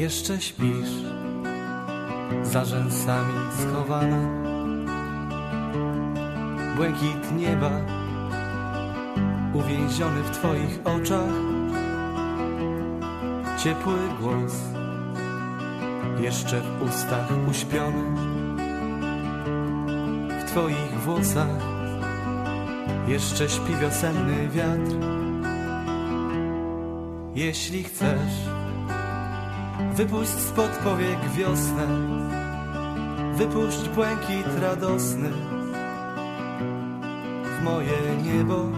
Jeszcze śpisz, za rzęsami schowana. Błękit nieba, uwięziony w Twoich oczach. Ciepły głos, jeszcze w ustach uśpiony. W Twoich włosach, jeszcze śpi wiosenny wiatr. Jeśli chcesz, wypuść spod powiek wiosnę, wypuść błękit radosny w moje niebo.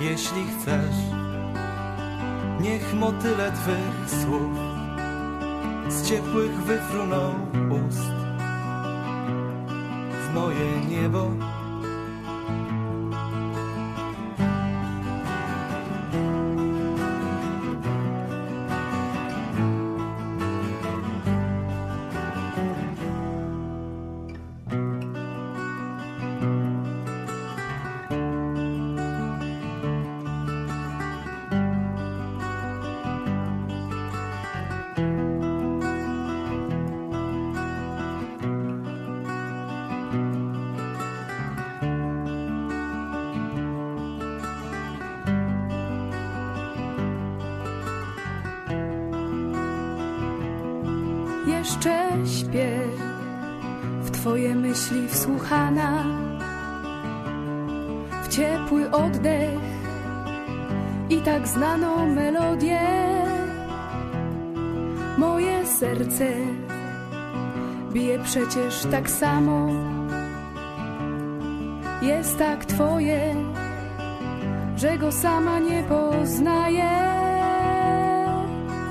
Jeśli chcesz, niech motyle twych słów z ciepłych wyfruną ust w moje niebo. Jeszcze śpię w Twoje myśli wsłuchana, w ciepły oddech i tak znaną melodię. Moje serce bije przecież tak samo, jest tak Twoje, że go sama nie poznaję.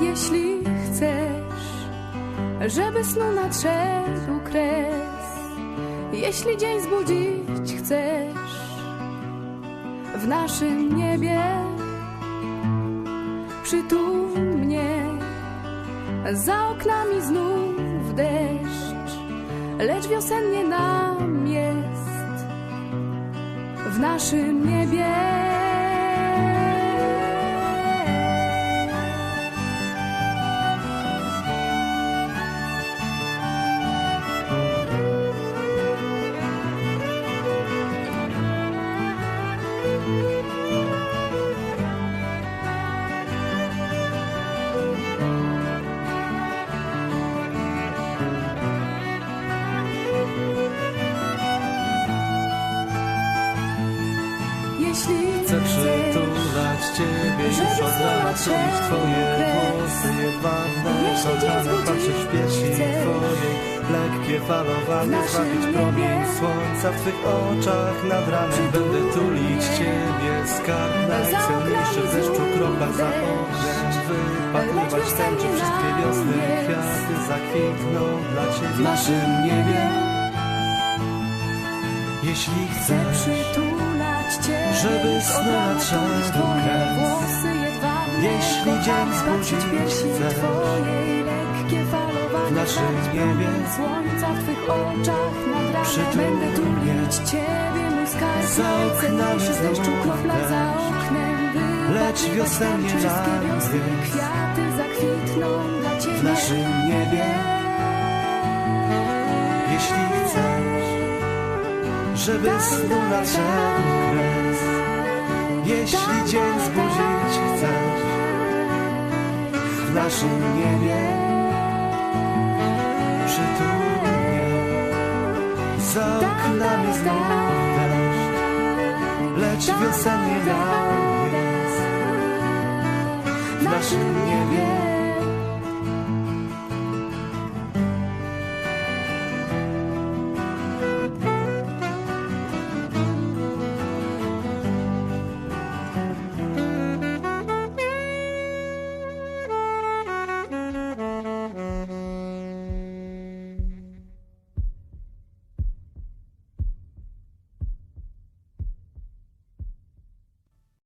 Jeśli chcesz żeby snu nadszedł kres. Jeśli dzień zbudzić chcesz w naszym niebie, przytul mnie. Za oknami znów deszcz, lecz wiosennie nam jest w naszym niebie. Jeśli Chcę przytulać Ciebie już od rana Czuć Twoje włosy jedwabne zbudzić patrzeć w piersi Twojej Lekkie falowanie Złapić promień słońca w Twych oczach Nad ranem. Będę tulić. Ciebie Skarb najcenniejszy w deszczu znów kroplach za ognem Wypatrywać tęczy wszystkie wiosny. Kwiaty zakwitną dla Ciebie. W naszym niebie. Jeśli Chcę chcesz przytulać Cię, Żeby snu nadszedł kres. włosy jedwabne, Jeśli dzień zbudzić chcesz. Twojej, lekkie falowanie, W naszym brać niebie. słońca w Twych oczach nad ranem będę tulić Ciebie, mój skarb Za oknami deszczu kropla za oknem, Lecz wypatrywać wiosennie wszystkie wiosny, kwiaty zakwitną dla Ciebie. w naszym niebie. Jeśli chcesz, żeby snu nadszedł kres, jeśli dzień zbudzić chcesz w naszym niebie, przytul mnie. Za oknami znów deszcz, lecz wiosennie nam jest w naszym niebie.